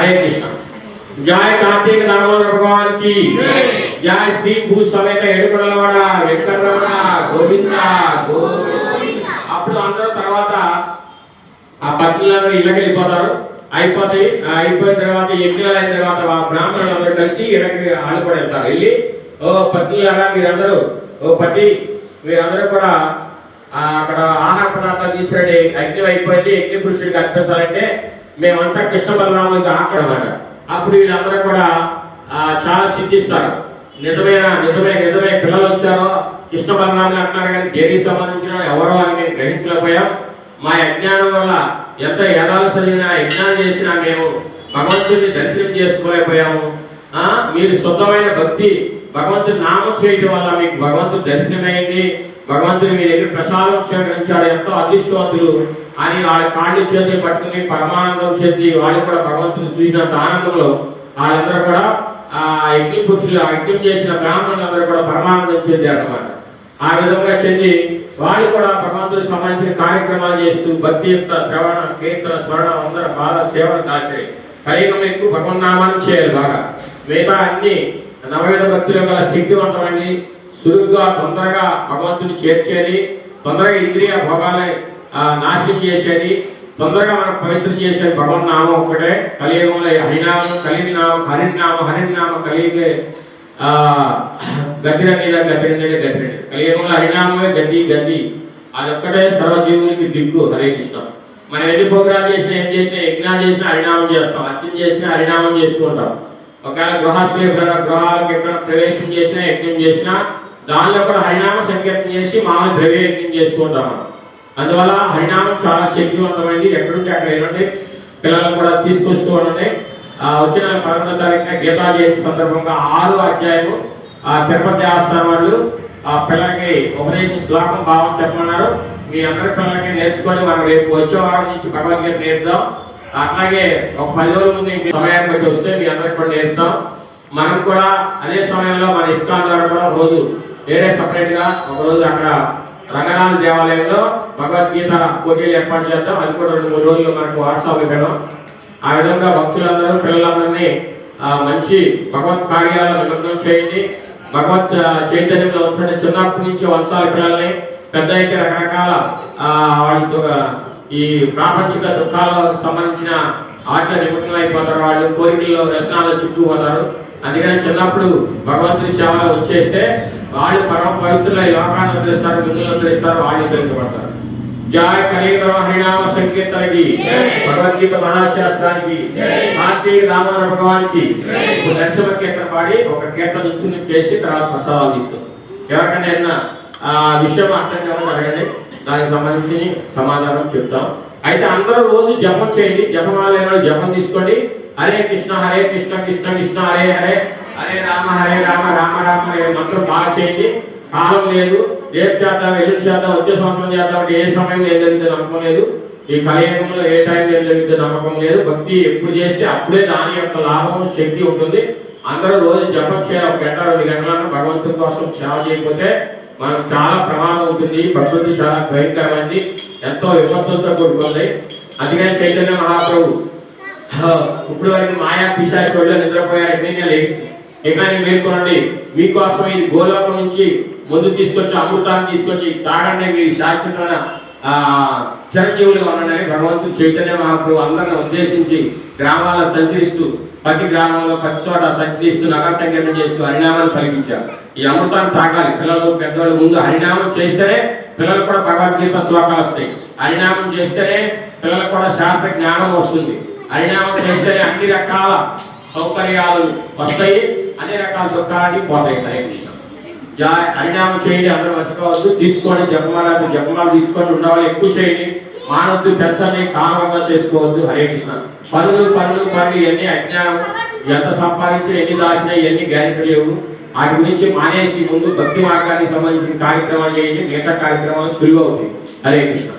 హరే కృష్ణ జాయ్ కార్తీక దామోదర భగవాన్కి జాయ్ శ్రీ భూ సమేత ఏడుకొండలవాడ వెంకటరమణ గోవింద అప్పుడు అందరూ తర్వాత ఆ పత్నులందరూ ఇళ్ళకి వెళ్ళిపోతారు. అయిపోతాయి. అయిపోయిన తర్వాత యజ్ఞాలు అయిన తర్వాత బ్రాహ్మణులు అందరూ కలిసి ఇళ్ళకి ఆళ్ళు కూడా వెళ్తారు. వెళ్ళి ఓ పత్నులారా మీరందరూ ఓ పతి మీరందరూ కూడా అక్కడ ఆహార పదార్థాలు తీసుకురండి. యజ్ఞం అయిపోయింది. యజ్ఞ పురుషుడికి అర్పించాలంటే మేమంతా కృష్ణ బలరాములకి ఆకడమాట అప్పుడు వీళ్ళందరూ కూడా చాలా చింతిస్తారు నిజమైన నిజమే నిజమే. పిల్లలు వచ్చారో కృష్ణ బలరాములు అంటున్నారు కానీ దేనికి సంబంధించిన ఎవరో అని మేము గ్రహించలేకపోయాం. మా యజ్ఞానం వల్ల ఎంత ఎదాలు చదివినా యజ్ఞానం చేసినా మేము భగవంతుడిని దర్శనం చేసుకోలేకపోయాము. మీరు శుద్ధమైన భక్తి భగవంతుడి నామం చేయడం వల్ల మీకు భగవంతుడు దర్శనమైంది. భగవంతుడు మీ దగ్గర ప్రసాదం స్వీకరించాడు ఎంతో అదృష్టవంతులు. అని వాళ్ళ కాళ్ళు చేతులు పట్టుకుని పరమానందం చెంది వాళ్ళు కూడా భగవంతుని చూసినంత ఆనందంలో వాళ్ళందరూ కూడా ఆ యజ్ఞ పురుషులు ఆ యజ్ఞం చేసిన బ్రాహ్మణులందరూ కూడా పరమానందం చెందారు అన్నమాట ఆ విధంగా చెంది వాళ్ళు కూడా భగవంతుడికి సంబంధించిన కార్యక్రమాలు చేస్తూ భక్తి యొక్క శ్రవణ కీర్తన స్మరణ అందరూ బాగా సేవన దాచాయి కలియుగం ఎక్కువ భగవన్నామాన్ని చేయాలి బాగా. మిగతా అన్ని నవయుధ భక్తుల యొక్క శక్తివంతమండి సులువుగా తొందరగా భగవంతుని చేర్చేది తొందరగా ఇంద్రియ భోగాలు నాశనం చేసేది తొందరగా మనకు పవిత్రం చేసేది భగవన్ నామం ఒక్కటే. కలియుగంలో హరినామం కలిగి నామం హరిణనామ హరినామ కలిగే ఆ గతిర మీద గతిర మీద గతిర కలియుగంలో హరినామమే గతి గతి అదొక్కటే సర్వజీవునికి దిగ్గు హరే కృష్ణ. మనం ఎన్ని ప్రోగ్రాలు చేసినా ఏం చేసినా యజ్ఞాలు చేసినా హరినామం చేస్తాం. అర్చన చేసినా హరినామం చేసుకుంటాం. ఒకవేళ గృహశ్రీ గృహాలకు ఎక్కడ ప్రవేశం చేసినా యజ్ఞం చేసినా దానిలో కూడా హరినామ సంకీర్తన చేసి మామూలు ద్రవ్య యజ్ఞం చేసుకుంటాం మనం అందువల్ల హరినామం చాలా శక్తివంతమైంది. ఎక్కడి నుంచి అక్కడ ఏంటంటే పిల్లలు కూడా తీసుకొస్తూ ఉండండి. ఆ వచ్చిన పదకొండో తారీఖున గీతా జయంతి సందర్భంగా ఆరు అధ్యాయము ఆ తిరుపతి ఆస్థానం వాళ్ళు ఆ పిల్లలకి ఉపదేశ శ్లోకం భావం చెప్పమన్నారు. మీ అందరి పిల్లలకి నేర్చుకొని మనం రేపు వచ్చే వారం నుంచి భగవద్గీత నేర్పుదాం. అట్లాగే ఒక పది రోజుల ముందు సమయాన్ని బట్టి వస్తే మీ అందరికి కూడా నేర్పుతాం. మనం కూడా అదే సమయంలో మన ఇస్కాన్ ద్వారా కూడా రోజు వేరే సపరేట్గా ఒక రోజు అక్కడ రంగనాథ దేవాలయంలో భగవద్గీత పోటీలు ఏర్పాటు చేద్దాం. అది కూడా రెండు మూడు రోజులు మనకు వాట్సాప్ ఇవ్వడం ఆ విధంగా భక్తులందరూ పిల్లలందరినీ మంచి భగవత్ కార్యాలను నిమగ్నం చేయండి. భగవత్ చైతన్యంలో ఉంచండి. చిన్నప్పటి నుంచి వంశాల పిల్లల్ని పెద్ద అయితే రకరకాల ఈ ప్రాపంచిక దుఃఖాలకు సంబంధించిన ఆటల నిమగ్నం అయిపోతారు వాళ్ళు కోరికల్లో వ్యసనాలు చిక్కుపోతారు అందుకని చిన్నప్పుడు భగవంతుడి సేవలో వచ్చేస్తే వాళ్ళు పరమ పవిత్రులు ఈ లోకాన్ని వదిలిస్తారు ముందులు వదిలిస్తారు వాళ్ళు తెలుసుపడతారు జాయ్ కలియుగ హరినామ సంకీర్తనకి భగవద్గీత మహాశాస్త్రానికి కార్తీక దామోదర భగవానికి ఒక దర్శన కీర్తన పాడి ఒక కీర్తన నుంచి చేసి తర్వాత ప్రసాదాలు తీసుకుంది. ఎవరికైనా ఆ విషయం అర్థం కావాలి అడగండి. దానికి సంబంధించి సమాధానం చెప్తాం. అయితే అందరూ రోజు జపం చేయండి. జపమాలయంలో జపం తీసుకోండి. హరే కృష్ణ హరే కృష్ణ కృష్ణ కృష్ణ హరే హరే హరే రామ హరే రామ రామ రామ హరే మంత్రం బాగా చేయండి. కాలం లేదు. రేపు చేద్దాం ఎల్లుండి చేద్దాం వచ్చే సంవత్సరం చేద్దాం అంటే ఏ సమయం ఏం జరిగితే నమ్మకం లేదు. ఈ కలయుగంలో ఏ టైం ఏం జరిగితే నమ్మకం లేదు. భక్తి ఎప్పుడు చేస్తే అప్పుడే దాని యొక్క లాభం శక్తి ఉంటుంది. అందరూ రోజు జపం చేయాలి. ఒక గంట రెండు గంటలను భగవంతుని కోసం సేవ చేయకపోతే మనకు చాలా ప్రమాదం ఉంటుంది. ప్రకృతి చాలా భయంకరమైంది. ఎంతో విపత్తులతో కూడుకుంది. అందుకని చైతన్య మహాప్రభు ఇప్పుడు వరకు మాయా పిశాచి వాళ్ళు నిద్రపోయారు. ఎన్ని ఇకని మేల్కొనండి. మీకోసం ఇది గోలోకం నుంచి ముందు తీసుకొచ్చి అమృతాన్ని తీసుకొచ్చి తాగండి. మీరు శాశ్వతమైన చిరంజీవులుగా ఉండండి భగవంతుడు చైతన్య మహాప్రభు అందరిని ఉద్దేశించి గ్రామాల్లో సంచరిస్తూ ప్రతి గ్రామంలో ప్రతి చోట సంచరిస్తూ నగర సంకీర్ణం చేస్తూ హరినామాలు కలిగించారు ఈ అమృతాన్ని తాగాలి. పిల్లలు పెద్దవాళ్ళు ముందు హరినామం చేస్తేనే పిల్లలకు కూడా భగవద్గీత శ్లోకాలు వస్తాయి. హరినామం చేస్తేనే పిల్లలకు కూడా శాస్త్ర జ్ఞానం వస్తుంది. హరినామం చేస్తేనే అన్ని రకాల సౌకర్యాలు వస్తాయి. అన్ని రకాల దుఃఖాలన్నీ పోతాయి. హరే కృష్ణ. హరినామం చేయండి అందరూ మర్చిపోవద్దు. తీసుకోండి జపమాల జపమాలు తీసుకొని ఉండవాలి ఎక్కువ చేయండి. మానవద్దు పెంచని కారణంగా చేసుకోవద్దు. హరే కృష్ణ. పనులు పనులు పనులు ఇవన్నీ అజ్ఞానం ఎంత సంపాదించి ఎన్ని దాచినా ఎన్ని గ్యారెంటీ లేవు. వాటి గురించి మానేసి ముందు భక్తి మార్గానికి సంబంధించిన కార్యక్రమాలు చేయండి. మిగతా కార్యక్రమాలు సులువు అవుతాయి. హరే కృష్ణ.